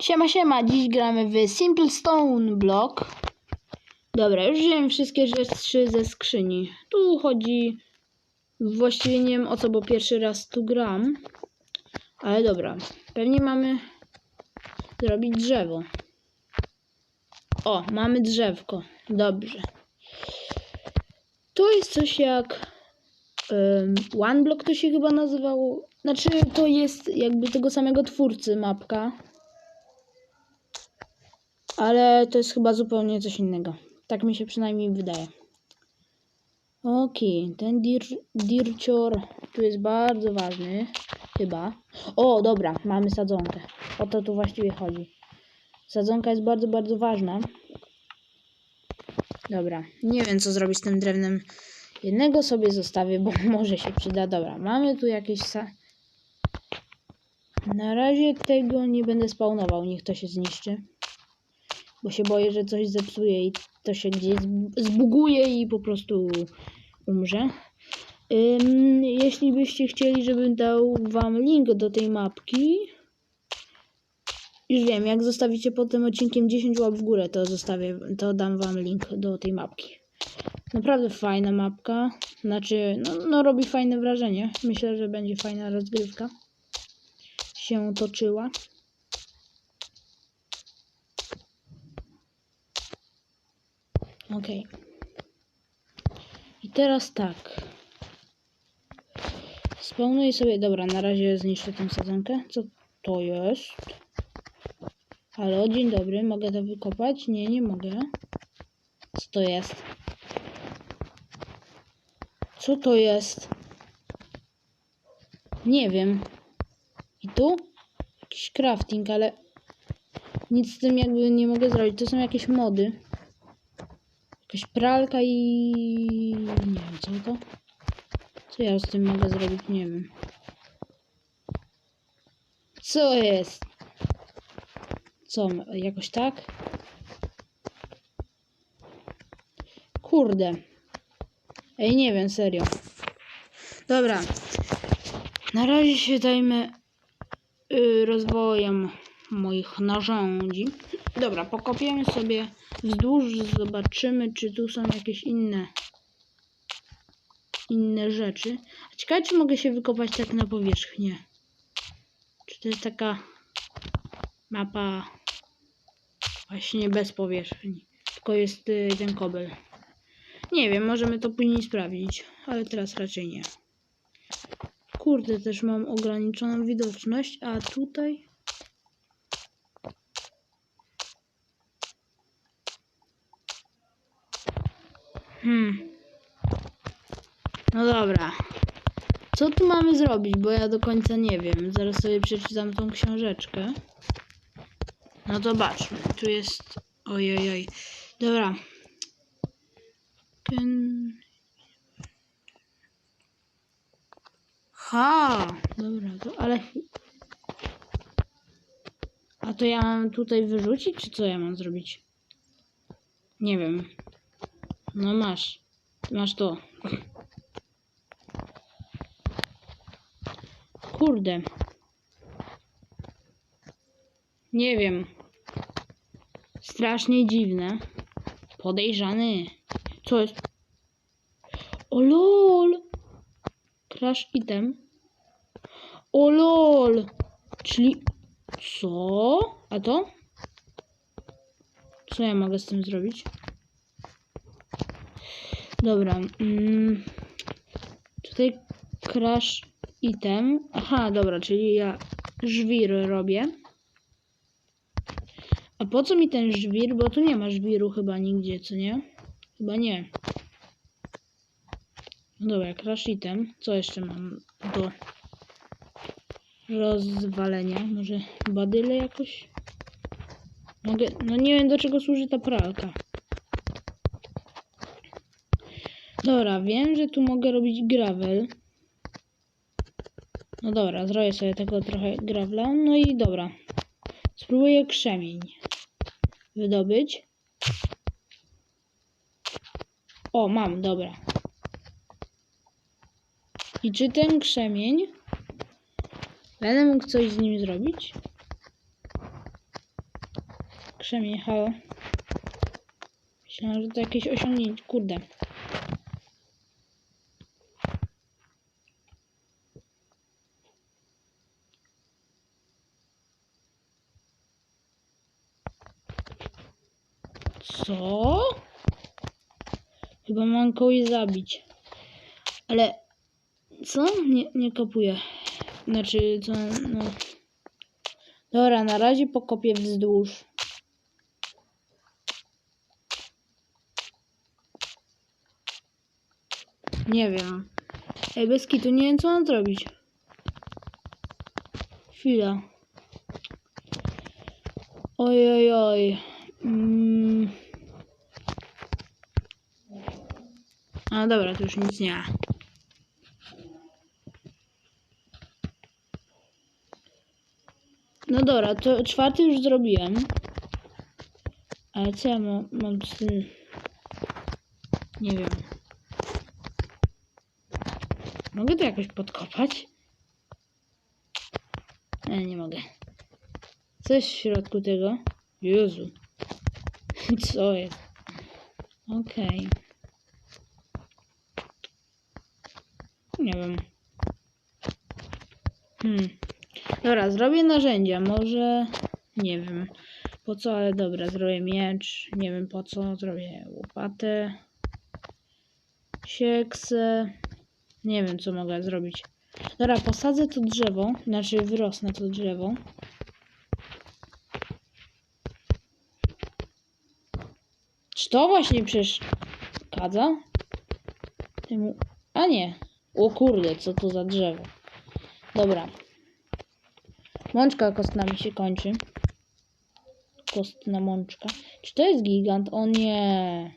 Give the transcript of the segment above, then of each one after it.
Siema, siema, dziś gramy w Simple Stone Block. Dobra, już wziąłem wszystkie rzeczy ze skrzyni. Tu chodzi, właściwie nie wiem o co, bo pierwszy raz tu gram. Ale dobra, pewnie mamy zrobić drzewo. O, mamy drzewko. Dobrze. To jest coś jak um, One Block to się chyba nazywało. Znaczy to jest jakby tego samego twórcy mapka. Ale to jest chyba zupełnie coś innego. Tak mi się przynajmniej wydaje. Okej, ten dir, dircior tu jest bardzo ważny. Chyba. O, dobra, mamy sadzonkę. O to tu właściwie chodzi. Sadzonka jest bardzo, bardzo ważna. Dobra, nie wiem co zrobić z tym drewnem. Jednego sobie zostawię, bo może się przyda. Dobra, mamy tu jakieś sa... Na razie tego nie będę spawnował, niech to się zniszczy. Bo się boję, że coś zepsuje i to się gdzieś zb- zbuguje i po prostu umrze. Ym, jeśli byście chcieli, żebym dał wam link do tej mapki, już wiem, jak zostawicie pod tym odcinkiem 10 łap w górę, to zostawię, to dam wam link do tej mapki. Naprawdę fajna mapka. Znaczy, no, no robi fajne wrażenie. Myślę, że będzie fajna rozgrywka. Się toczyła. Okej. I teraz tak. Spawnuję sobie, dobra, na razie zniszczę tę sadzonkę. Co to jest? Halo, dzień dobry, mogę to wykopać? Nie, nie mogę. Co to jest? Co to jest? Nie wiem. I tu? Jakiś crafting, ale nic z tym jakby nie mogę zrobić. To są jakieś mody. Jakaś pralka i... Nie wiem, co to? Co ja z tym mogę zrobić? Nie wiem. Co jest? Co, jakoś tak? Kurde. Ej, nie wiem, serio. Dobra. Na razie się zajmę y, rozwojem moich narzędzi. Dobra, pokopiemy sobie wzdłuż, zobaczymy, czy tu są jakieś inne inne rzeczy. Ciekawe, czy mogę się wykopać tak na powierzchnię. Czy to jest taka mapa właśnie bez powierzchni. Tylko jest y, ten kobel. Nie wiem, możemy to później sprawdzić, ale teraz raczej nie. Kurde, też mam ograniczoną widoczność, a tutaj... Hmm. No dobra. Co tu mamy zrobić, bo ja do końca nie wiem. Zaraz sobie przeczytam tą książeczkę. No zobaczmy. Tu jest... Ojej, oj. Dobra. Ken... Ha! Dobra, to ale... A to ja mam tutaj wyrzucić, czy co ja mam zrobić? Nie wiem. No masz. Masz to. Kurde. Nie wiem. Strasznie dziwne. Podejrzany. Co jest? O lol! Crash item. O lol! Czyli... Co? A to? Co ja mogę z tym zrobić? Dobra. Mm, tutaj crash item. Aha, dobra, czyli ja żwir robię. A po co mi ten żwir? Bo tu nie ma żwiru chyba nigdzie, co nie? Chyba nie. No dobra, crash item. Co jeszcze mam do rozwalenia? Może badyle jakoś? Mogę... No nie wiem do czego służy ta pralka. Dobra, wiem, że tu mogę robić gravel. No dobra, zrobię sobie tego trochę gravela. No i dobra. Spróbuję krzemień wydobyć. O, mam, dobra. I czy ten krzemień będę mógł coś z nim zrobić? Krzemień, halo. Myślałem, że to jakieś osiągnięcie. Kurde. Co? Chyba mam kogoś zabić. Ale co? Nie, nie kopuję. Znaczy, co? No. Dobra, na razie pokopię wzdłuż. Nie wiem. Ej, bez kitu, nie wiem co mam zrobić. Chwila. Oj, oj, oj. Mm. A dobra, to już nic nie ma. No dobra, to czwarty już zrobiłem. Ale co ja mam, mam z tym... Nie wiem. Mogę to jakoś podkopać? Nie, nie mogę. Co jest w środku tego? Jezu. Co jest? Okej. Nie wiem. Hmm. Dobra, zrobię narzędzia. Może... Nie wiem. Po co, ale dobra. Zrobię miecz. Nie wiem po co. Zrobię łopatę. Sieksę. Nie wiem, co mogę zrobić. Dobra, posadzę to drzewo. Znaczy, wyrosnę to drzewo. Czy to właśnie przeszkadza? Temu... A nie. O kurde, co to za drzewo. Dobra. Mączka kostna mi się kończy. Kostna mączka. Czy to jest gigant? O nie.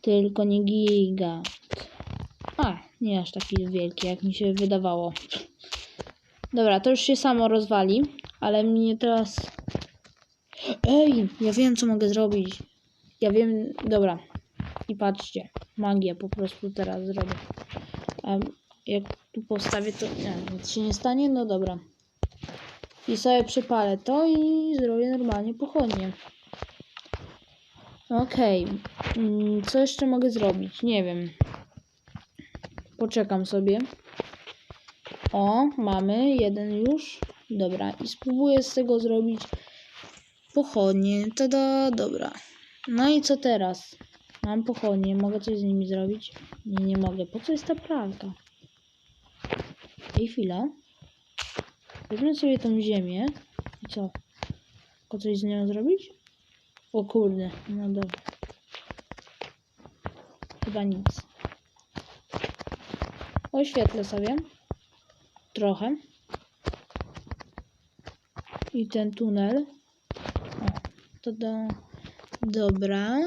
Tylko nie gigant. A, nie aż taki wielki, jak mi się wydawało. Dobra, to już się samo rozwali, ale mnie teraz... Ej, ja wiem, co mogę zrobić. Ja wiem, dobra. I patrzcie, magię po prostu teraz zrobię. A jak tu postawię, to nie, nic się nie stanie, no dobra. I sobie przypalę to i zrobię normalnie pochodnie. Okej, mm, co jeszcze mogę zrobić? Nie wiem. Poczekam sobie. O, mamy jeden już. Dobra, i spróbuję z tego zrobić pochodnie. Tada, dobra. No i co teraz? Mam pochodnie, mogę coś z nimi zrobić? Nie, nie mogę. Po co jest ta pralka? Ej, chwila. Weźmy sobie tą ziemię. I co? Tylko coś z nią zrobić? O kurde, no dobra. Chyba nic. Oświetlę sobie. Trochę. I ten tunel. O, to do... Dobra.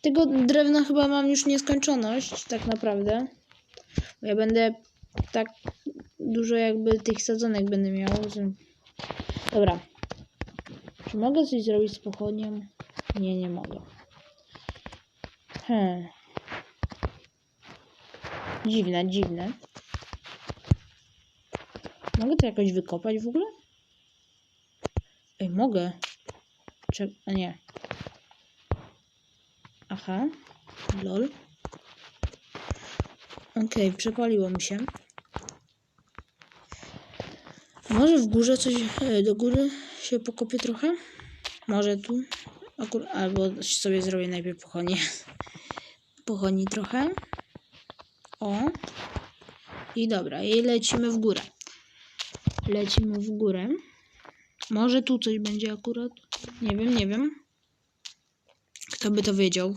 Tego drewna chyba mam już nieskończoność, tak naprawdę. Ja będę tak dużo jakby tych sadzonek będę miał. Dobra. Czy mogę coś zrobić z pochodnią? Nie, nie mogę. Hmm. Dziwne, dziwne. Mogę to jakoś wykopać w ogóle? Ej, mogę. Czy... A nie. Aha. Lol. Okej, przepaliło mi się. Może w górze coś e, do góry się pokopie trochę? Może tu? Akur albo sobie zrobię najpierw pochodnie. Pochodni trochę. O. I dobra, i lecimy w górę. Lecimy w górę. Może tu coś będzie akurat. Nie wiem, nie wiem. Kto by to wiedział?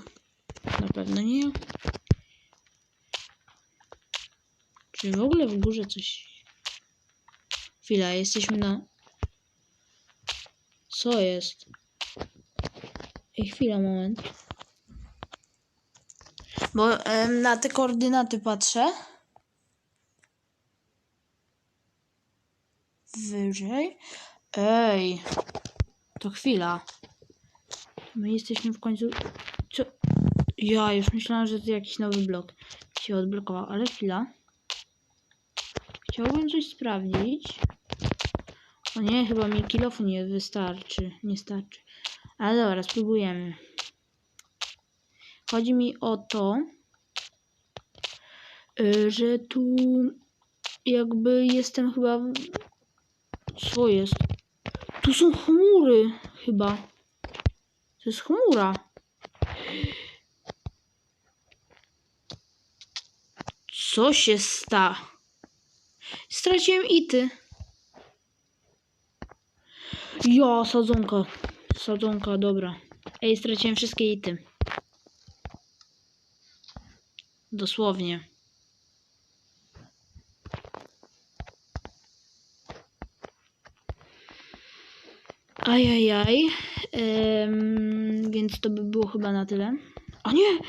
Na pewno nie. Czy w ogóle w górze coś... Chwila, jesteśmy na... Co jest? Ej, chwila, moment. Bo em, na te koordynaty patrzę. Wyżej. Ej. To chwila. My jesteśmy w końcu... Co? Ja już myślałam, że to jakiś nowy blok się odblokował, ale chwila. Chciałbym coś sprawdzić. O nie, chyba mi kilofu nie wystarczy. Nie starczy. Ale dobra, spróbujemy. Chodzi mi o to, y, że tu jakby jestem chyba... Co jest? Tu są chmury chyba. To jest chmura. Co się sta? Straciłem ity. Ja, sadzonka. Sadzonka, dobra. Ej, straciłem wszystkie ity. Dosłownie. Ajajaj. Em, więc to by było chyba na tyle. A nie!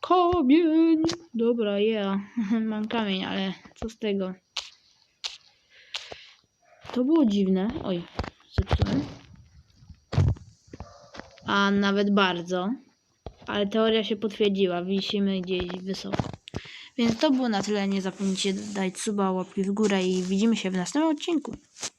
Kamień! Dobra, ja. Mam kamień, ale co z tego? To było dziwne. Oj, zepsułem. A nawet bardzo. Ale teoria się potwierdziła. Wisimy gdzieś wysoko. Więc to było na tyle. Nie zapomnijcie dać suba, łapki w górę i widzimy się w następnym odcinku.